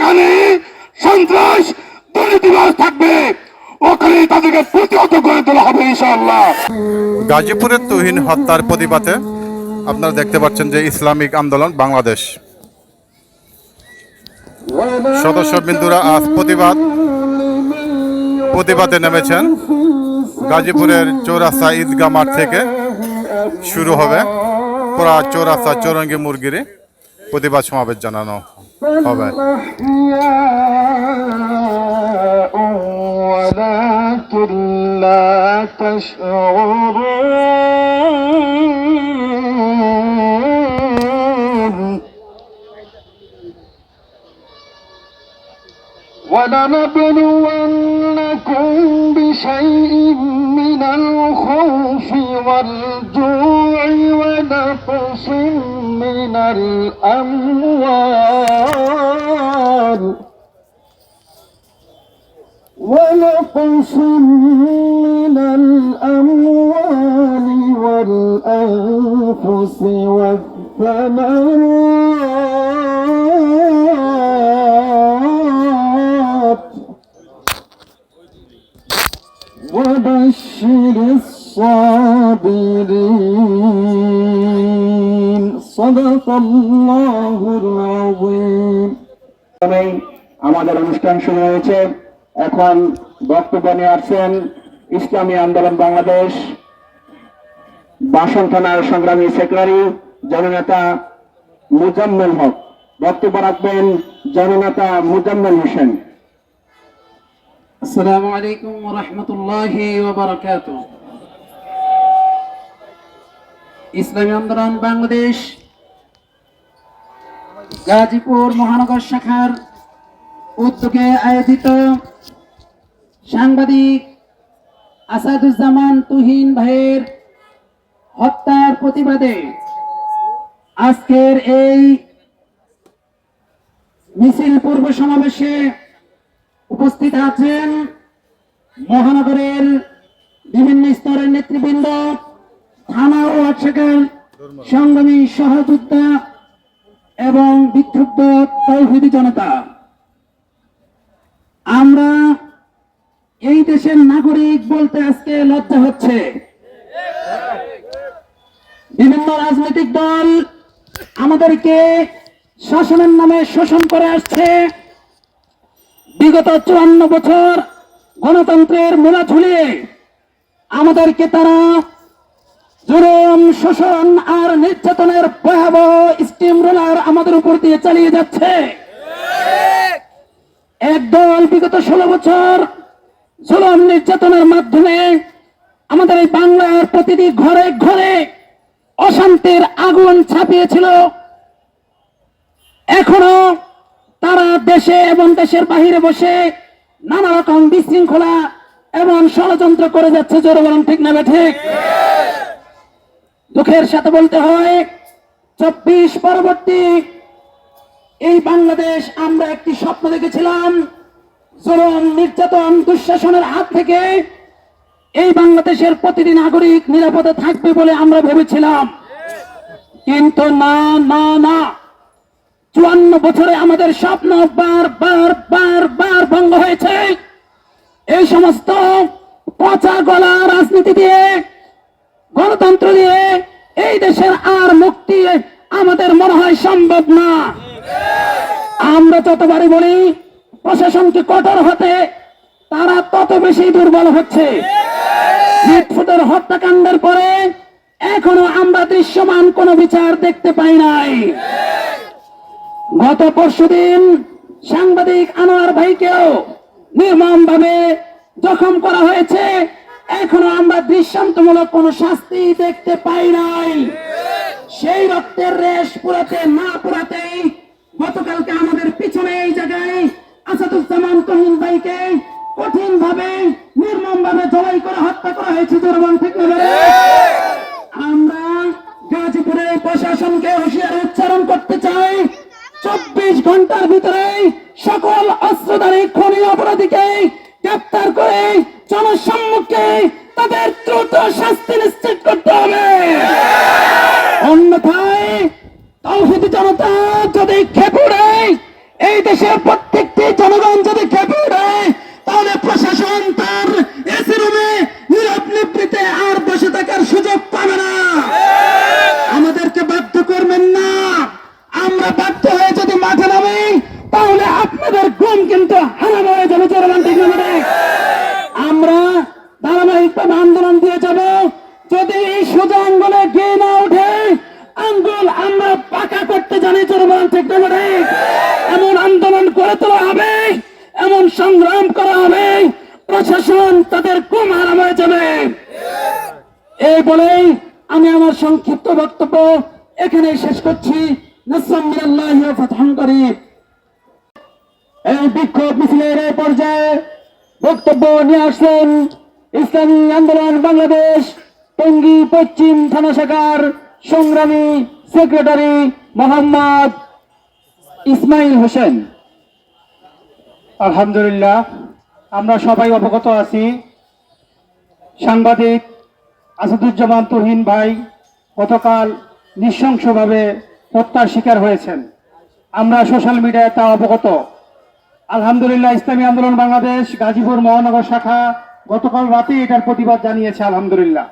যেখানে সন্ত্রাস, দুর্নীতিবাজ থাকবে। গাজীপুরের তুহিন হত্যার প্রতিবাদে আপনারা দেখতে পাচ্ছেন যে ইসলামিক আন্দোলন বাংলাদেশ। সদস্য বিন্দুরা আজ প্রতিবাদ, প্রতিবাদে নেমেছেন। গাজীপুরের চৌরাস্তা ঈদগাহ মাঠ থেকে শুরু হবে। পুরা চৌরাস্তা চৌরঙ্গি মুরগিরে। প্রতিবাদ সমাবেশ জানানো হবে ولكن لا تشعرون ولنبلونكم بشيء من الخوف والجوع من الأموال. ونقص من الأموال والأنفس والثمرات. وبشر الصابرين. صدق الله العظيم প্রথমেই আমাদের অনুষ্ঠান শুরু হয়েছে এখন বক্তব্য নিয়ে আসছেন ইসলামী আন্দোলন বাংলাদেশ বাসন থানার সংগ্রামী সেক্রেটারি জননেতা মুজাম্মেল হক বক্তব্য রাখবেন জননেতা মুজাম্মেল হোসেন السلام عليكم ورحمة الله وبركاته ইসলামী আন্দোলন বাংলাদেশ গাজীপুর মহানগর শাখার উদ্যোগে আয়োজিত সাংবাদিক আসাদুজ্জামান তুহিন ভাইয়ের হত্যার প্রতিবাদে আজকের এই মিছিল পূর্ব সমাবেশে উপস্থিত আছেন মহানগরের বিভিন্ন স্তরের নেতৃবৃন্দ, থানা ও শাখার সংগ্রামী সহযোদ্ধা এবং বিক্ষুব্ধ তৌহিদি জনতা। আমরা এই দেশের নাগরিক বলতে আজকে লজ্জা হচ্ছে। বিভিন্ন রাজনৈতিক দল আমাদেরকে শাসনের নামে শোষণ করে আসছে। বিগত চুয়ান্ন বছর গণতন্ত্রের মূলা ঝুলিয়ে আমাদেরকে তারা জুলুম শোষণ আর নির্যাতনের ভয়াবহ স্টিম রোলার আমাদের উপর দিয়ে চালিয়ে যাচ্ছে। একদল বিগত ষোলো বছর জুলুম নির্যাতনের মাধ্যমে আমাদের এই বাংলার প্রতিটি ঘরে ঘরে অশান্তির আগুন ছাপিয়েছিল। এখনও তারা দেশে এবং দেশের বাহিরে বসে নানা রকম বিশৃঙ্খলা এবং ষড়যন্ত্র করে যাচ্ছে, জোরে বরং ঠিক না ঠিক? দুঃখের সাথে বলতে হয়, চব্বিশ পরবর্তী এই বাংলাদেশ আমরা একটি স্বপ্ন দেখেছিলাম, জুলুম, নির্যাতন, দুঃশাসনের হাত থেকে এই বাংলাদেশের প্রতিটি নাগরিক নিরাপদে থাকবে বলে আমরা ভেবেছিলাম। কিন্তু না না না। চুয়ান্ন বছরে আমাদের স্বপ্ন বার বার বার বার ভঙ্গ হয়েছে। এই সমস্ত পচা গলা রাজনীতি দিয়ে, গণতন্ত্র দিয়ে এই দেশের আর মুক্তি আমাদের মনে হয় সম্ভব না। আমরা যতবারই বলি, প্রশাসনকে কঠোর হতে তারা তত বেশি দুর্বল হচ্ছে। হত্যাকাণ্ডের পরে এখনও আমরা দৃশ্যমান কোন বিচার দেখতে পাই নাই। গত পরশুদিন সাংবাদিক আনোয়ার ভাইকেও নির্মম ভাবে জখম করা হয়েছে। এখনও আমরা দৃষ্টান্তমূলক কোন শাস্তি দেখতে পাই নাই। সেই রক্তের রেশ পুরাতে না পুরাতেই গতকালকে আমাদের পিছনে এই জায়গায় আসাদুজ্জামান তহিন ভাইকে কঠিন ভাবে নির্মম ভাবে জবাই করে হত্যা করা হয়েছে জোরবান ঠিক আমরা গাজীপুরের প্রশাসনকে হুঁশিয়ারি উচ্চারণ করতে চাই। চব্বিশ ঘণ্টার ভিতরে সকল অস্ত্রধারী, খনি অপরাধীকে গ্রেপ্তার করে জনসম্মুখে তাদের দ্রুত শাস্তি নিশ্চিত করতে হবে। অন্যথায় তৌহিদ জনতা যদি খেপুড়ে, এই দেশের প্রত্যেকটি জনগণ যদি খেপে ওঠে তাহলে প্রশাসন তার এসি রুমে নীরব নিবৃতে আর বসে থাকার সুযোগ পাবে না আমাদেরকে বাধ্য করবেন না আমরা বাধ্য হয়ে যদি মাঠে নামি তাহলে আপনাদের ঘুম কিন্তু হারাম হয়ে যাবে চলমান ঠিক না ঠিক? আমরা ধারাবাহিকভাবে আন্দোলন দিয়ে যাব যদি এই সোজা আঙ্গুলে গিয়ে না ওঠে আঙ্গুল আমরা পাকা করতে জানি চলমান ঠিক না ঠিক? এমন আন্দোলন করে তোলা হবে এমন সংগ্রাম করা হবে, প্রশাসন তাদের ঘুম হয়ে যাবে। এই বলেই আমি আমার সংক্ষিপ্ত বক্তব্য এখানে শেষ করছি। এই বিক্ষোভ মিছিলের এই পর্যায়ে বক্তব্য নিয়ে আসলেন ইসলামী আন্দোলন বাংলাদেশ টঙ্গী পশ্চিম থানা শাখার সংগ্রামী সেক্রেটারি মোহাম্মদ ইসমাইল হোসেন। আলহামদুলিল্লাহ, আমরা সবাই অবগত আছি। সাংবাদিক আসাদুজ্জামান তুহিন ভাই গতকাল নৃশংসভাবে হত্যার শিকার হয়েছেন। আমরা সোশ্যাল মিডিয়ায় তা অবগত। আলহামদুলিল্লাহ, ইসলামী আন্দোলন বাংলাদেশ, গাজীপুর মহানগর শাখা গতকাল রাতে এটার প্রতিবাদ জানিয়েছে, আলহামদুলিল্লাহ।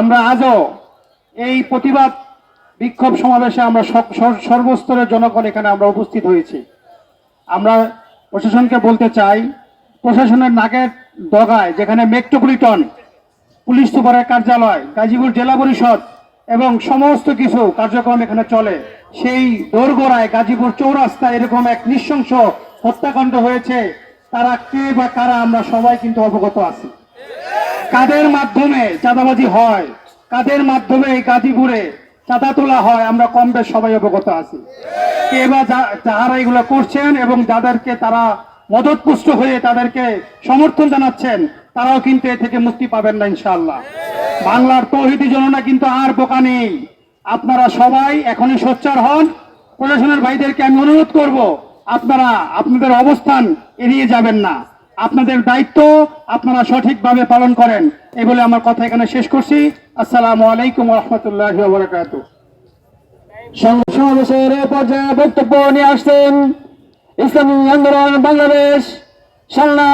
আমরা আজও এই প্রতিবাদ বিক্ষোভ সমাবেশে আমরা সর্বস্তরের জনগণ এখানে আমরা উপস্থিত হয়েছি। আমরা প্রশাসনকে বলতে চাই, প্রশাসনের নাকের ডগায় যেখানে মেট্রোপলিটন, পুলিশ সুপারের কার্যালয়, গাজীপুর জেলা পরিষদ এবং সমস্ত কিছু কার্যক্রম এখানে চলে, সেই দোরগোড়ায় গাজীপুর চৌরাস্তায় এরকম এক নৃশংস হত্যাকাণ্ড হয়েছে, তারা কে বা কারা আমরা সবাই কিন্তু অবগত আছি। কাদের মাধ্যমে চাঁদাবাজি হয়? কাদের মাধ্যমে এই গাজীপুরে চাঁদা তোলা হয় আমরা কম বেশ সবাই অবগত আছি। কে বা যারা এগুলো করছেন এবং যাদেরকে তারা মদতপুষ্ট হয়ে তাদেরকে সমর্থন জানাচ্ছেন তারাও কিন্তু এ থেকে মুক্তি পাবেন না ইনশাআল্লাহ। বাংলার তৌহিদি জননা কিন্তু আর বোকা নেই। আপনারা সবাই এখনই সোচ্চার হন। প্রশাসনের ভাইদেরকে আমি অনুরোধ করব আপনারা আপনাদের অবস্থান এড়িয়ে যাবেন না। আপনাদের দায়িত্ব আপনারা সঠিকভাবে পালন করেন। এই বলে আমার কথা এখানে শেষ করছি। আসসালামু আলাইকুম রহমতুল্লাহ বারকাতুহ সং- সমাবেশের আন্দোলন বাংলাদেশ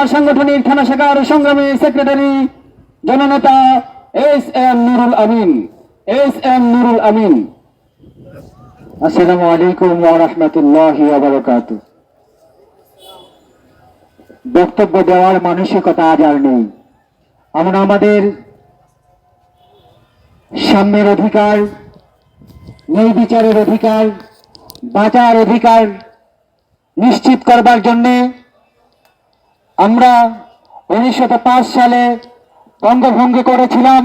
সাংগঠনিক থানা শাখার সংগ্রামী সেক্রেটারি নুরুল নুরুল আলাইকুম বক্তব্য দেওয়ার মানসিকতা আজ আর নেই। আমরা আমাদের সাম্যের অধিকার, ন্যায় বিচারের অধিকার, বাঁচার অধিকার নিশ্চিত করবার জন্য আমরা উনিশশো পাঁচ সালে বঙ্গভঙ্গ করেছিলাম,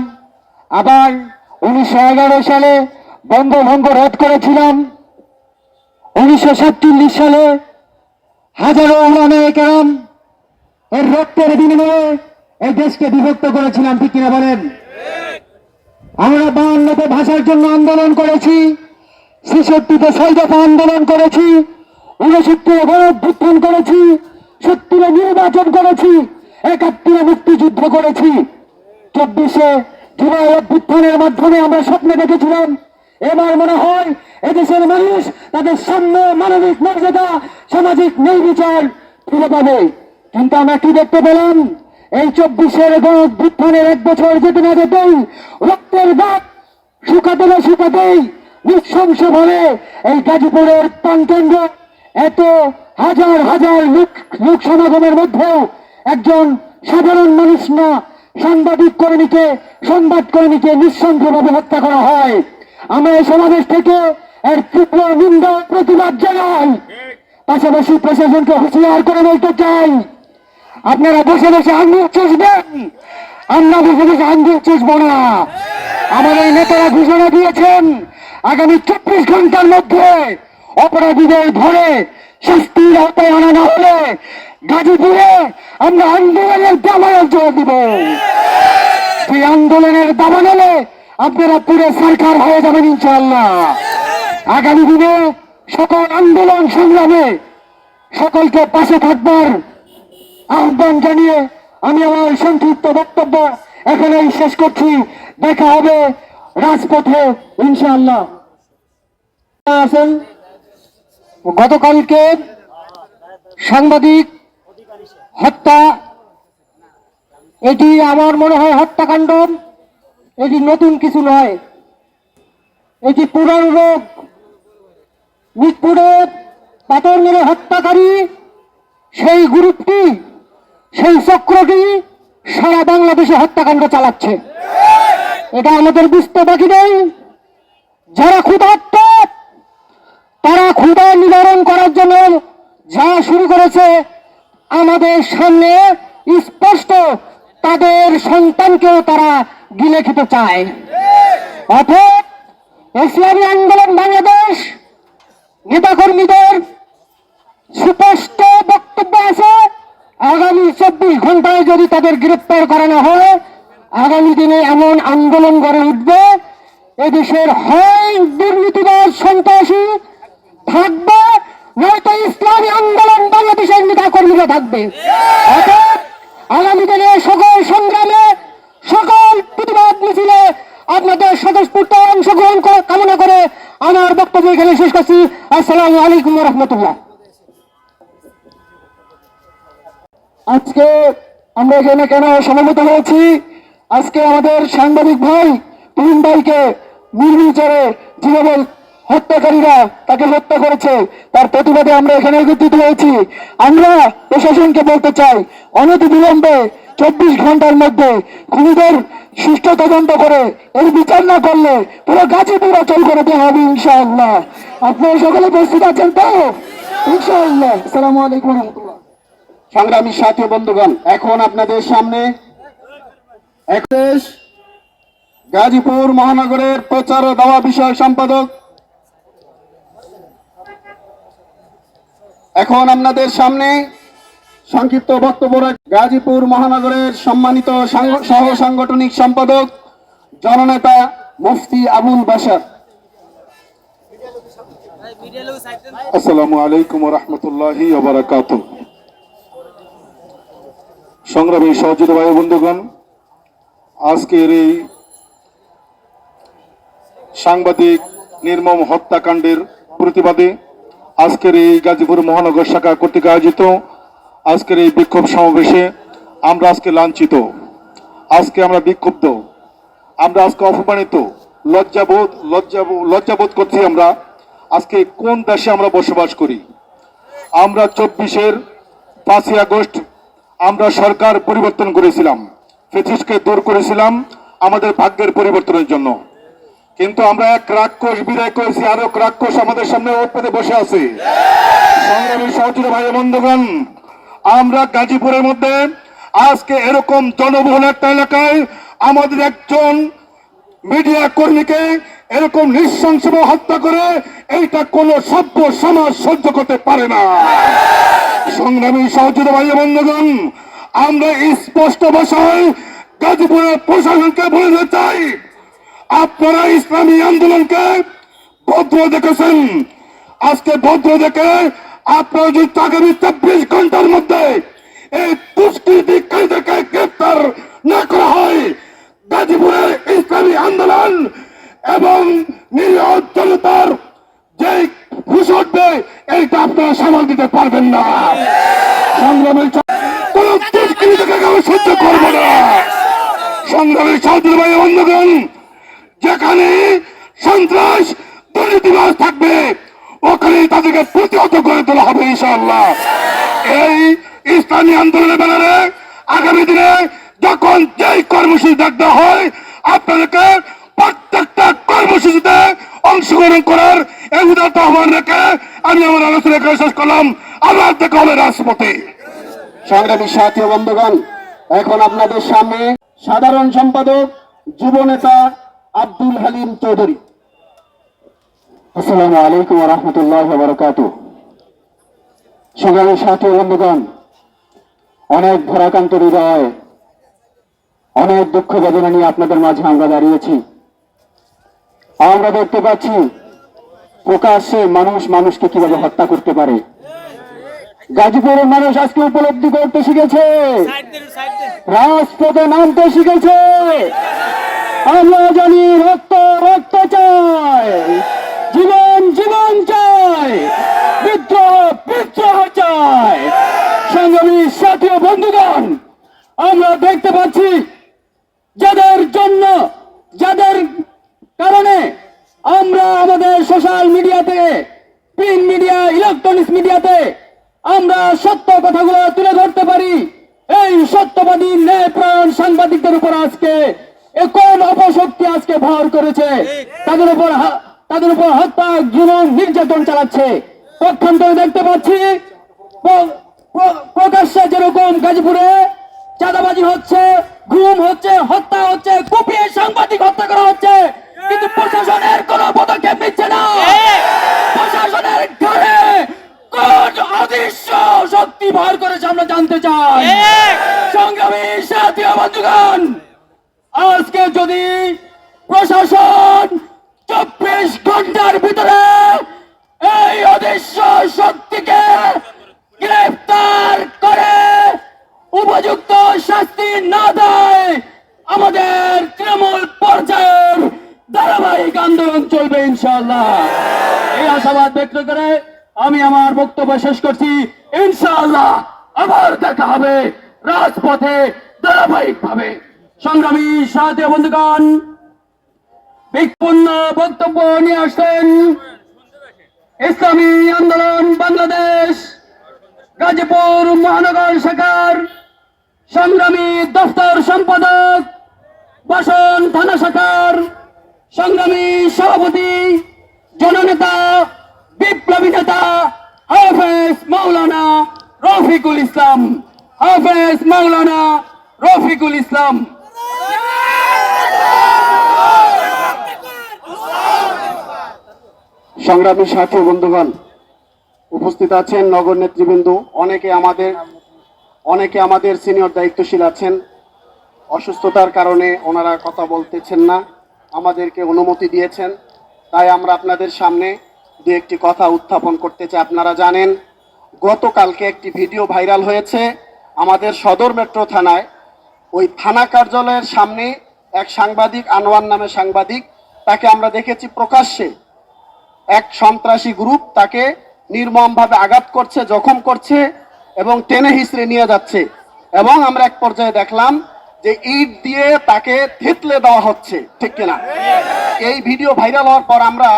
আবার উনিশশো এগারো সালে বঙ্গভঙ্গ রদ করেছিলাম। উনিশশো সাতচল্লিশ সালে হাজারো উড়ানে কেরাম এর রক্তের বিনিময়ে এই দেশকে বিভক্ত করেছিলাম, ঠিক কিনা বলেন? আমরা বায়ান্নতে ভাষার জন্য আন্দোলন করেছি, ছেষট্টিতে ছয় দফা আন্দোলন করেছি উনসত্তরে গণভ্যুত্থান করেছি, সত্তরে নির্বাচন করেছি, একাত্তরে মুক্তিযুদ্ধ করেছি। চব্বিশে জুলাই অভ্যুত্থানের মাধ্যমে আমরা স্বপ্নে দেখেছিলাম, এবার মনে হয় এদেশের মানুষ তাদের সাম্য মানবিক মর্যাদা, সামাজিক ন্যায় বিচার ফিরে পাবে। কিন্তু আমরা কি দেখতে পেলাম। এই চব্বিশের গণভ্যুত্থানের এক বছর যেতে না যেতেই রক্তের দাগ শুকাতে না শুকাতেই নৃশংস ভাবে এই গাজীপুরের প্রাণকেন্দ্র এত হাজার হাজার লোক লোক সমাগমের মধ্যেও একজন সাধারণ মানুষ না, সাংবাদিক কর্মীকে, সংবাদ কর্মীকে নৃশংসভাবে হত্যা করা হয়। আমরা এই সমাবেশ থেকে এর তীব্র নিন্দা প্রতিবাদ জানাই। পাশাপাশি প্রশাসনকে হুঁশিয়ার করে বলতে চাই আপনারা বসে বসে আঙ্গুল চুষবেন আমরা বসে বসে আঙ্গুল চুষবো না আমাদের নেতারা ঘোষণা দিয়েছেন, আগামী চব্বিশ ঘণ্টার মধ্যে অপরাধীদের ধরে শাস্তির আওতায় আনা না হলে গাজীপুরে আমরা আন্দোলনের দাবায় জোর দিব। সেই আন্দোলনের দাবা নেলে আপনারা পুরো সরকার হয়ে যাবেন ইনশাল্লাহ আগামী দিনে সকল আন্দোলন সংগ্রামে সকলকে পাশে থাকবার আহ্বান জানিয়ে আমি আমার সংক্ষিপ্ত বক্তব্য এখানেই শেষ করছি। দেখা হবে রাজপথে, ইনশাআল্লাহ। আছেন গতকালকে সাংবাদিক হত্যা। এটি আমার মনে হয় হত্যাকাণ্ড। এটি নতুন কিছু নয়। এটি পুরানো রোগ। মিটপুরে পাথর মেরে হত্যাকারী সেই গ্রুপটি সেই চক্রটি সারা বাংলাদেশে হত্যাকাণ্ড চালাচ্ছে। এটা আমাদের বুঝতে বাকি নেই। যারা ক্ষুধার্ত, তারা ক্ষুধা নিবারণ করার জন্য যা শুরু করেছে, আমাদের সামনে স্পষ্ট তাদের সন্তানকেও তারা গিলে খেতে চায়। অর্থাৎ ইসলামী আন্দোলন বাংলাদেশ নেতাকর্মীদের সুস্পষ্ট বক্তব্য আছে। আগামী চব্বিশ ঘন্টায় যদি তাদের গ্রেপ্তার করানো হয়, আগামী দিনে এমন আন্দোলন গড়ে উঠবে, এদেশের হয় দুর্নীতিবাদ সন্ত্রাসী থাকবে, নয়তো ইসলামী আন্দোলন বাংলাদেশের নেতা কর্মীরা থাকবে আগামী দিনে সকল সংগ্রামে সকল প্রতিবাদ মিছিলে আপনাদের স্বতঃস্ফূর্ত অংশগ্রহণ কামনা করে আমার বক্তব্য এখানে শেষ করছি। আসসালামু আলাইকুম রহমতুল্লাহ। আজকে আমরা এখানে কেন সমবেত হয়েছি? আজকে আমাদের সাংবাদিক ভাই, তুহিন ভাইকে নির্বিচারে যেভাবে হত্যাকারীরা তাকে হত্যা করেছে, তার প্রতিবাদে আমরা এখানে একত্রিত হয়েছি। আমরা প্রশাসনকে বলতে চাই, অনতি বিলম্বে চব্বিশ ঘণ্টার মধ্যে খুনিদের সুষ্ঠু তদন্ত করে, এর বিচার না করলে পুরো গাজীপুর অচল করে দেওয়া হবে ইনশাআল্লাহ। আপনারা সকলে প্রস্তুত আছেন তো? ইনশাআল্লাহ। আসসালামু আলাইকুম রহমতুল্লাহ। সংগ্রামী সাথী ও বন্ধুগণ এখন আপনাদের সামনে এক গাজীপুর মহানগরের প্রচার ও দাওয়া বিষয়ক সম্পাদক। এখন আপনাদের সামনে সংক্ষিপ্ত বক্তব্য গাজীপুর মহানগরের সম্মানিত সহ সাংগঠনিক সম্পাদক জননেতা মুফতি আবুল বাসার আসসালামু আলাইকুম রহমতুল্লাহি সংগ্রামী সহযোগী ভাই বন্ধুগণ, আজকের এই সাংবাদিক নির্মম হত্যাকাণ্ডের প্রতিবাদে আজকের এই গাজীপুর মহানগর শাখা কর্তৃক আয়োজিত আজকের এই বিক্ষোভ সমাবেশে আমরা আজকে লাঞ্ছিত। আজকে আমরা বিক্ষুব্ধ। আমরা আজকে অপমানিত। লজ্জাবোধ লজ্জাবোধ লজ্জাবোধ করছি আমরা আজকে কোন দেশে আমরা বসবাস করি। আমরা চব্বিশের পাঁচই আগস্ট আমরা সরকার পরিবর্তন করেছিলাম, ফেসিসকে দূর করেছিলাম আমাদের ভাগ্যের পরিবর্তনের জন্য। কিন্তু আমরা এক রাক্ষস বিদায় করেছি, আরও রাক্ষস আমাদের সামনে ওপরে বসে আছে। সংগ্রামী সহযোগী ভাই বন্ধুগণ, আমরা গাজীপুরের মধ্যে আজকে এরকম জনবহুল একটা এলাকায় আমাদের একজন মিডিয়া কর্মীকে এরকম নৃশংসভাবে হত্যা করে এইটা কোন সভ্য সমাজ সহ্য করতে পারে না। সংগ্রামী সহযোগী ভাই বন্ধুগণ, আমরা স্পষ্ট ভাষায় গাজীপুরের প্রশাসনকে বলে দিতে চাই, আপনারা ইসলামী আন্দোলনকে ভদ্র দেখেছেন। আজকে ভদ্র দেখে আপনারা যদি আগামী চব্বিশ ঘণ্টার মধ্যে এই দুষ্কৃতিকারীদেরকে গ্রেপ্তার না করা হয়, গাজীপুরের ইসলামী আন্দোলন এবং নিরীহ জনতার যে ঘুষ উঠবে এইটা আপনারা সামাল দিতে পারবেন না। সংগ্রামের কোন সহ্য করব না। সংগ্রামের ভাই যেখানে সন্ত্রাস, দুর্নীতিবাজ থাকবে ওখানে তাদেরকে প্রতিহত করে তোলা হবে ইনশাআল্লাহ। এই ইসলামী আন্দোলনের আগামী দিনে যখন যেই কর্মসূচি ডাকতে হয়, আপনাদেরকে প্রত্যেকটা কর্মসূচিতে অংশগ্রহণ করার এই আহ্বান রেখে আমি আমার আলোচনা এখানে শেষ করলাম। আবার দেখা হবে রাজপথে। সংগ্রামী সাথী বন্ধুগণ, এখন আপনাদের সামনে সাধারণ সম্পাদক, যুব নেতা আব্দুল হালিম চৌধুরী। আসসালামু আলাইকুম রহমতুল্লাহ বারকাত সংগ্রামী সাথী বন্ধুগণ, অনেক ভরাকান্ত হৃদয়, অনেক দুঃখ বেদনা নিয়ে আপনাদের মাঝে আমরা দাঁড়িয়েছি। আমরা দেখতে পাচ্ছি, প্রকাশ্যে মানুষ মানুষকে কীভাবে হত্যা করতে পারে। গাজীপুরের মানুষ আজকে উপলব্ধি করতে শিখেছে। রাজপথে নামতে শিখেছে। আমরা জানি রক্ত রক্ত চাই। জীবন জীবন চাই। বিদ্রোহ বিদ্রোহ চাই। সংগ্রামী সাথী বন্ধুগণ, আমরা দেখতে পাচ্ছি, যাদের জন্য, যাদের কারণে আমরা আমাদের সোশ্যাল মিডিয়াতে, প্রিন্ট মিডিয়া, ইলেকট্রনিক্স মিডিয়াতে আমরা সত্য কথাগুলো তুলে ধরতে পারি। এই সত্যবাদী ন্যায়প্রাণ সাংবাদিকদের উপর আজকে কোন অপশক্তি আজকে ভর করেছে? তাদের উপর তাদের উপর হত্যা, জুলুম, নির্যাতন চালাচ্ছে। পক্ষান্তরে দেখতে পাচ্ছি, প্র- প্র- প্রকাশ্যে যেরকম গাজীপুরে চাঁদাবাজি হচ্ছে ঘুম হচ্ছে, হত্যা হচ্ছে, কুপিয়ে সাংবাদিক হত্যা করা হচ্ছে। কিন্তু প্রশাসনের কোনো পদক্ষেপ নিচ্ছে না। প্রশাসনের ঘাড়ে কোন অদৃশ্য শক্তি ভর করেছে আমরা জানতে চাই। সংগ্রামী সাথী ও বন্ধুগণ আজকে যদি প্রশাসন চব্বিশ ঘণ্টার ভিতরে এই অদৃশ্য শক্তিকে গ্রেফতার করে উপযুক্ত শাস্তি না দেয় আমাদের তৃণমূল পর্যায়ের ধারাবাহিক আন্দোলন চলবে ইনশাআল্লাহ। এই আশাবাদ ব্যক্ত করে আমি আমার বক্তব্য শেষ করছি। ইনশাআল্লাহ আবার দেখা হবে রাজপথে ধারাবাহিক ভাবে সংগ্রামী সাথী বন্ধুগণ বিক্ষুণ্ণ বক্তব্য নিয়ে আসছেন ইসলামী আন্দোলন বাংলাদেশ, গাজীপুর মহানগর শাখার সংগ্রামী দফতর সম্পাদক বাসন থানা শাখার সংগ্রামী সভাপতি, জননেতা, বিপ্লবী নেতা, হাফেজ মাওলানা রফিকুল ইসলাম, হাফেজ মাওলানা রফিকুল ইসলাম। সংগ্রামী সাথী বন্ধুগণ, উপস্থিত আছেন নগর নেতৃবৃন্দ, অনেকে আমাদের অনেকে আমাদের সিনিয়র দায়িত্বশীল আছেন। অসুস্থতার কারণে ওনারা কথা বলতেছেন না। আমাদেরকে অনুমতি দিয়েছেন। তাই আমরা আপনাদের সামনে দু একটি কথা উত্থাপন করতে চাই। আপনারা জানেন, গতকালকে একটি ভিডিও ভাইরাল হয়েছে। আমাদের সদর মেট্রো থানায় ওই থানা কার্যালয়ের সামনে এক সাংবাদিক, আনোয়ার নামে সাংবাদিক, তাকে আমরা দেখেছি প্রকাশ্যে। এক সন্ত্রাসী গ্রুপ তাকে নির্মমভাবে আঘাত করছে, জখম করছে এবং টেনে হিসড়ে নিয়ে যাচ্ছে। এবং আমরা এক পর্যায়ে দেখলাম যে ইট দিয়ে তাকে থেতলে দেওয়া হচ্ছে, ঠিক কিনা এই ভিডিও ভাইরাল হওয়ার পর আমরা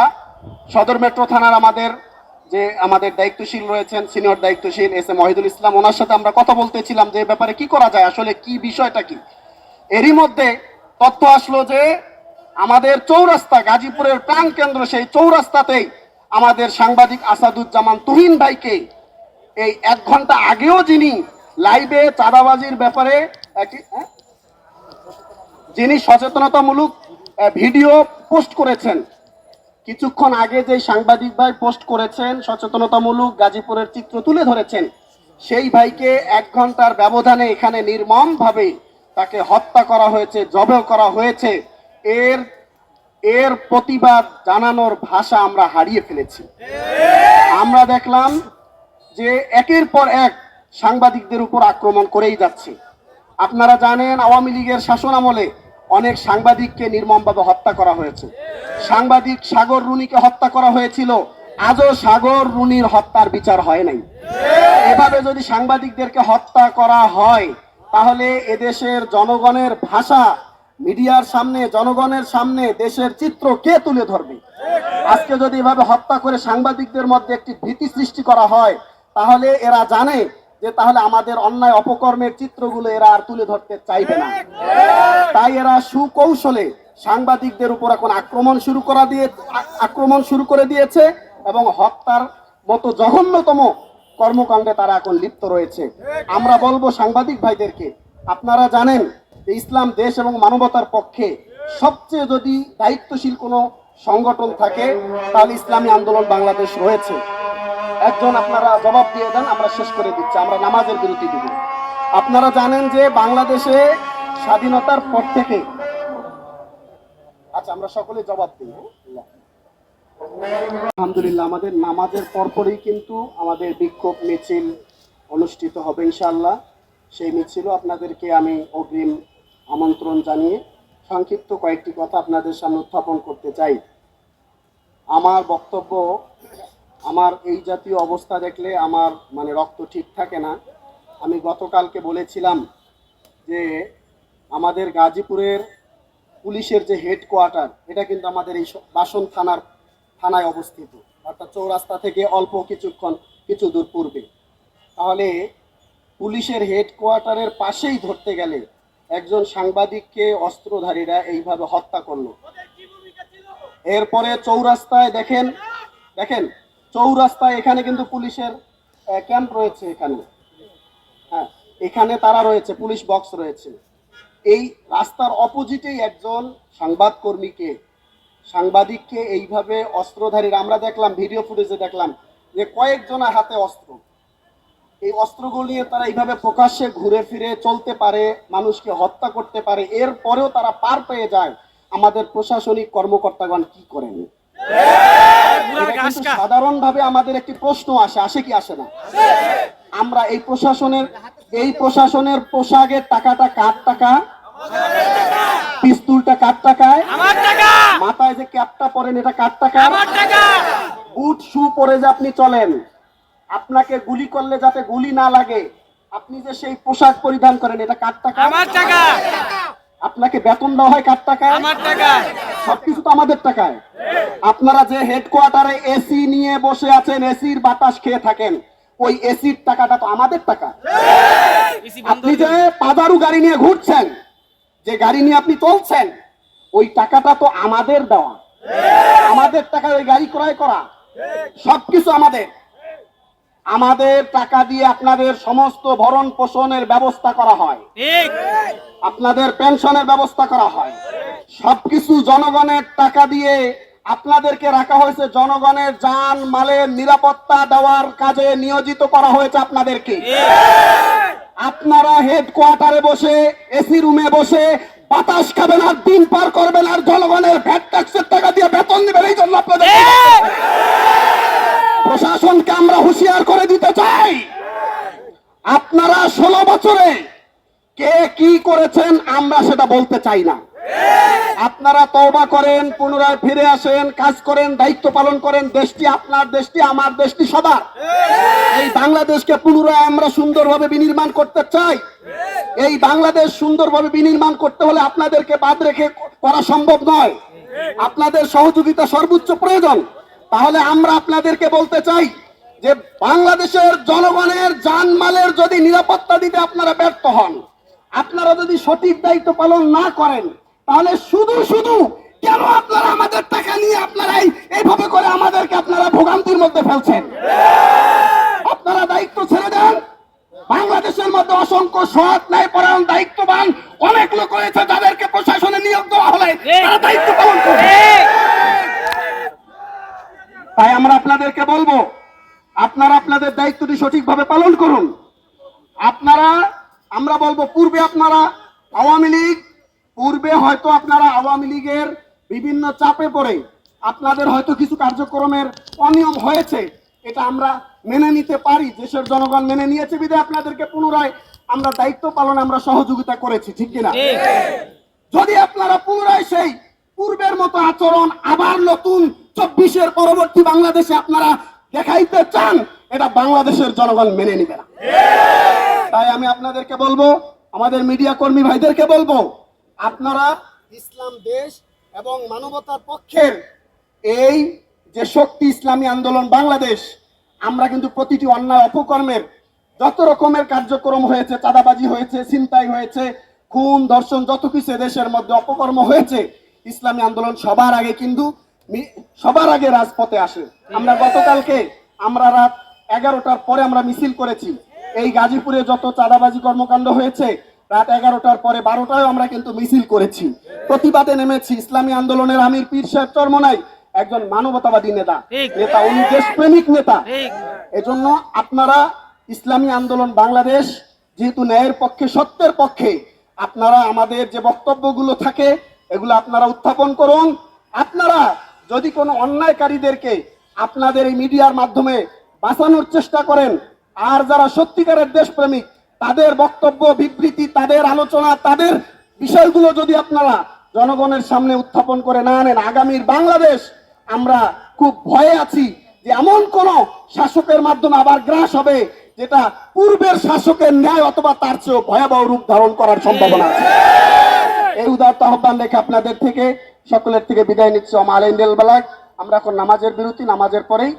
সদর মেট্রো থানার আমাদের যে আমাদের দায়িত্বশীল রয়েছেন, সিনিয়র দায়িত্বশীল এস এম মহিদুল ইসলাম, ওনার সাথে আমরা কথা বলতেছিলাম যে ব্যাপারে কি করা যায়, আসলে কি বিষয়টা কি এরই মধ্যে তথ্য আসলো যে আমাদের চৌরাস্তা, গাজীপুরের প্রাণ কেন্দ্র, সেই চৌরাস্তাতেই আমাদের সাংবাদিক আসাদুজ্জামান তুহিন ভাইকে এই এক ঘণ্টা আগেও যিনি লাইভে চাঁদাবাজির ব্যাপারে? যিনি সচেতনতামূলক ভিডিও পোস্ট করেছেন। কিছুক্ষণ আগে যে সাংবাদিক ভাই পোস্ট করেছেন, সচেতনতামূলক গাজীপুরের চিত্র তুলে ধরেছেন, সেই ভাইকে এক ঘণ্টার ব্যবধানে এখানে নির্মম ভাবে তাকে হত্যা করা হয়েছে জবেও করা হয়েছে। এর এর প্রতিবাদ জানানোর ভাষা আমরা হারিয়ে ফেলেছি। আমরা দেখলাম যে একের পর এক সাংবাদিকদের উপর আক্রমণ করেই যাচ্ছে। আপনারা জানেন আওয়ামী লীগের শাসন আমলে অনেক সাংবাদিককে নির্মমভাবে হত্যা করা হয়েছে। সাংবাদিক সাগর রুনিকে হত্যা করা হয়েছিল। আজও সাগর রুনির হত্যার বিচার হয় নাই। এভাবে যদি সাংবাদিকদেরকে হত্যা করা হয়, তাহলে এদেশের জনগণের ভাষা, মিডিয়ার সামনে, জনগণের সামনে দেশের চিত্র কে তুলে ধরবে? আজকে যদি এভাবে হত্যা করে সাংবাদিকদের মধ্যে একটি ভীতি সৃষ্টি করা হয়, তাহলে এরা জানে যে তাহলে আমাদের অন্যায় অপকর্মের চিত্রগুলো এরা আর তুলে ধরতে চাইবে না। তাই এরা সুকৌশলে সাংবাদিকদের উপর এখন আক্রমণ শুরু করা দিয়ে আক্রমণ শুরু করে দিয়েছে এবং হত্যার মতো জঘন্যতম কর্মকাণ্ডে তারা এখন লিপ্ত রয়েছে। আমরা বলব সাংবাদিক ভাইদেরকে আপনারা জানেন যে ইসলাম দেশ এবং মানবতার পক্ষে সবচেয়ে যদি দায়িত্বশীল কোনো সংগঠন থাকে তাহলে ইসলামী আন্দোলন বাংলাদেশ রয়েছে। একজন আপনারা জবাব দিয়ে দেন, আমরা শেষ করে দিচ্ছি, আমরা নামাজের বিরতি দিব আপনারা জানেন যে বাংলাদেশে স্বাধীনতার পর থেকে আচ্ছা আমরা সকলে জবাব? আল্লাহ। আলহামদুলিল্লাহ, আমাদের নামাজের পরপরই কিন্তু আমাদের বিক্ষোভ মিছিল অনুষ্ঠিত হবে, ইনশাআল্লাহ সেই মিছিলও আপনাদেরকে আমি অগ্রিম আমন্ত্রণ জানিয়ে সংক্ষিপ্ত কয়েকটি কথা আপনাদের সামনে উত্থাপন করতে চাই আমার বক্তব্য আমার এই জাতীয় অবস্থা দেখলে আমার মানে রক্ত ঠিক থাকে না। আমি গতকালকে বলেছিলাম যে আমাদের গাজীপুরের পুলিশের যে হেডকোয়ার্টার, এটা কিন্তু আমাদের এই বাসন থানার থানায় অবস্থিত। অর্থাৎ চৌরাস্তা থেকে অল্প কিছুক্ষণ, কিছু দূর পূর্বে। তাহলে পুলিশের হেডকোয়ার্টারের পাশেই ধরতে গেলে একজন সাংবাদিককে অস্ত্রধারীরা এইভাবে হত্যা করল। এরপরে চৌরাস্তায় দেখেন দেখেন চৌরাস্তায় এখানে কিন্তু পুলিশের ক্যাম্প রয়েছে এখানে। হ্যাঁ এখানে তারা রয়েছে, পুলিশ বক্স রয়েছে। এই রাস্তার অপোজিটেই একজন সংবাদকর্মীকে, সাংবাদিককে এইভাবে অস্ত্রধারীরা আমরা দেখলাম ভিডিও ফুটেজে দেখলাম, যে কয়েকজনের হাতে অস্ত্র। এই অস্ত্রগুলো নিয়ে তারা এইভাবে প্রকাশ্যে ঘুরে ফিরে চলতে পারে, মানুষকে হত্যা করতে পারে এর পরেও তারা পার পেয়ে যায়। আমাদের প্রশাসনিক কর্মকর্তাগণ কি করেন? সাধারণ ভাবে আমাদের একটি প্রশ্ন আসে আসে কি আসে না? আমরা এই প্রশাসনের এই প্রশাসনের পোশাকের টাকাটা কার টাকা? পিস্তুলটা কার টাকায়? মাথায় যে ক্যাপটা পরেন এটা কার টাকা। বুট শু পরে যে আপনি চলেন আপনাকে গুলি করলে যাতে গুলি না লাগে আপনি যে সেই পোশাক পরিধান করেন এটা কার টাকা? আমার টাকা। আপনাকে বেতন দেওয়া হয় কার টাকায়? আমার টাকা সবকিছু তো আমাদের টাকায়। আপনারা যে হেডকোয়ার্টারে এসি নিয়ে বসে আছেন এসির বাতাস খেয়ে থাকেন ওই এসির টাকাটা তো আমাদের টাকা আপনি যে পাদারু গাড়ি নিয়ে ঘুরছেন যে গাড়ি নিয়ে আপনি চলছেন ওই টাকাটা তো আমাদের দেওয়া। আমাদের টাকায় ওই গাড়ি ক্রয় করা। সবকিছু আমাদের। আমাদের টাকা দিয়ে আপনাদের সমস্ত ভরণ পোষণের ব্যবস্থা করা হয়। আপনাদের পেনশনের ব্যবস্থা করা হয়। সবকিছু জনগণের টাকা দিয়ে আপনাদেরকে রাখা হয়েছে। জনগণের যান মালের নিরাপত্তা দেওয়ার কাজে নিয়োজিত করা হয়েছে আপনাদেরকে। আপনারা হেডকোয়ার্টারে বসে এসি রুমে বসে বাতাস খাবেন আর দিন পার করবেন আর জনগণের ভ্যাট ট্যাক্সের টাকা দিয়ে বেতন দিবেন এই জন্য আপনাদের প্রশাসনকে আমরা হুঁশিয়ার করে দিতে চাই। আপনারা ষোলো বছরে কে কি করেছেন আমরা সেটা বলতে চাই না। আপনারা তওবা করেন, পুনরায় ফিরে আসেন, কাজ করেন, দায়িত্ব পালন করেন, দেশটি আপনার দেশটি, আমার দেশটি সবার। এই বাংলাদেশকে পুনরায় আমরা সুন্দরভাবে বিনির্মাণ করতে চাই। এই বাংলাদেশ সুন্দরভাবে বিনির্মাণ করতে হলে আপনাদেরকে বাদ রেখে করা সম্ভব নয়। আপনাদের সহযোগিতা সর্বোচ্চ প্রয়োজন। তাহলে আমরা আপনাদেরকে বলতে চাই যে বাংলাদেশের জনগণের জানমালের যদি নিরাপত্তা দিতে আপনারা ব্যর্থ হন, আপনারা যদি সঠিক দায়িত্ব পালন না করেন, তাহলে শুধু শুধু কেন আপনারা আমাদের টাকা নিয়ে আপনারাই এইভাবে করে আমাদেরকে আপনারা ভোগান্তির মধ্যে ফেলছেন? আপনারা দায়িত্ব ছেড়ে দেন। বাংলাদেশের মধ্যে অসংখ্য সৎ ন্যায় পরায়ণ দায়িত্ববান অনেক লোক রয়েছে যাদেরকে প্রশাসনে নিয়োগ দেওয়া হলে তারা দায়িত্ব পালন করবে। তাই আমরা আপনাদেরকে বলব আপনারা আপনাদের দায়িত্বটি সঠিকভাবে পালন করুন। আপনারা আমরা বলব পূর্বে আপনারা আওয়ামী লীগ পূর্বে হয়তো আপনারা আওয়ামী লীগের বিভিন্ন চাপে পড়ে আপনাদের হয়তো কিছু কার্যক্রমের অনিয়ম হয়েছে এটা আমরা মেনে নিতে পারি দেশের জনগণ মেনে নিয়েছে বিধায় আপনাদেরকে পুনরায় আমরা দায়িত্ব পালনে আমরা সহযোগিতা করেছি ঠিক কিনা? যদি আপনারা পুনরায় সেই পূর্বের মতো আচরণ আবার নতুন চব্বিশের পরবর্তী বাংলাদেশে আপনারা দেখাইতে চান, এটা বাংলাদেশের জনগণ মেনে নিবে না। তাই আমি আপনাদেরকে বলব, আমাদের মিডিয়া কর্মী ভাইদেরকে বলব, আপনারা ইসলাম দেশ এবং মানবতার পক্ষের এই যে শক্তি ইসলামী আন্দোলন বাংলাদেশ, আমরা কিন্তু প্রতিটি অন্যায় অপকর্মের যত রকমের কার্যক্রম হয়েছে, চাঁদাবাজি হয়েছে, ছিনতাই হয়েছে, খুন, ধর্ষণ, যত কিছু দেশের মধ্যে অপকর্ম হয়েছে, ইসলামী আন্দোলন সবার আগে কিন্তু সবার আগে রাজপথে আসে। আমরা গতকালকে আমরা রাত এগারোটার পরে আমরা মিছিল করেছি। এই গাজীপুরে যত চাঁদাবাজি কর্মকাণ্ড হয়েছে রাত এগারোটার পরে বারোটায় আমরা কিন্তু মিছিল করেছি। প্রতিবাদে নেমেছি ইসলামী আন্দোলনের আমির পীর সাহেব চরমনাই একজন মানবতাবাদী নেতা। নেতা উনি দেশপ্রেমিক নেতা। এজন্য আপনারা ইসলামী আন্দোলন বাংলাদেশ যেহেতু ন্যায়ের পক্ষে সত্যের পক্ষে আপনারা আমাদের যে বক্তব্যগুলো থাকে এগুলো আপনারা উত্থাপন করুন। আপনারা যদি কোনো অন্যায়কারীদেরকে আপনাদের এই মিডিয়ার মাধ্যমে বাঁচানোর চেষ্টা করেন, আর যারা সত্যিকারের দেশপ্রেমিক, তাদের বক্তব্য, বিবৃতি, তাদের আলোচনা, তাদের বিষয়গুলো যদি আপনারা জনগণের সামনে উত্থাপন করে না আনেন, আগামীর বাংলাদেশ আমরা খুব ভয়ে আছি যে এমন কোন শাসকের মাধ্যমে আবার গ্রাস হবে যেটা পূর্বের শাসকের ন্যায় অথবা তার চেয়েও ভয়াবহ রূপ ধারণ করার সম্ভাবনা আছে। এই উদারতা আহ্বান রেখে আপনাদের থেকে সকলের থেকে বিদায় নিচ্ছি। অমা আলাইন আমরা এখন নামাজের বিরতি নামাজের পরেই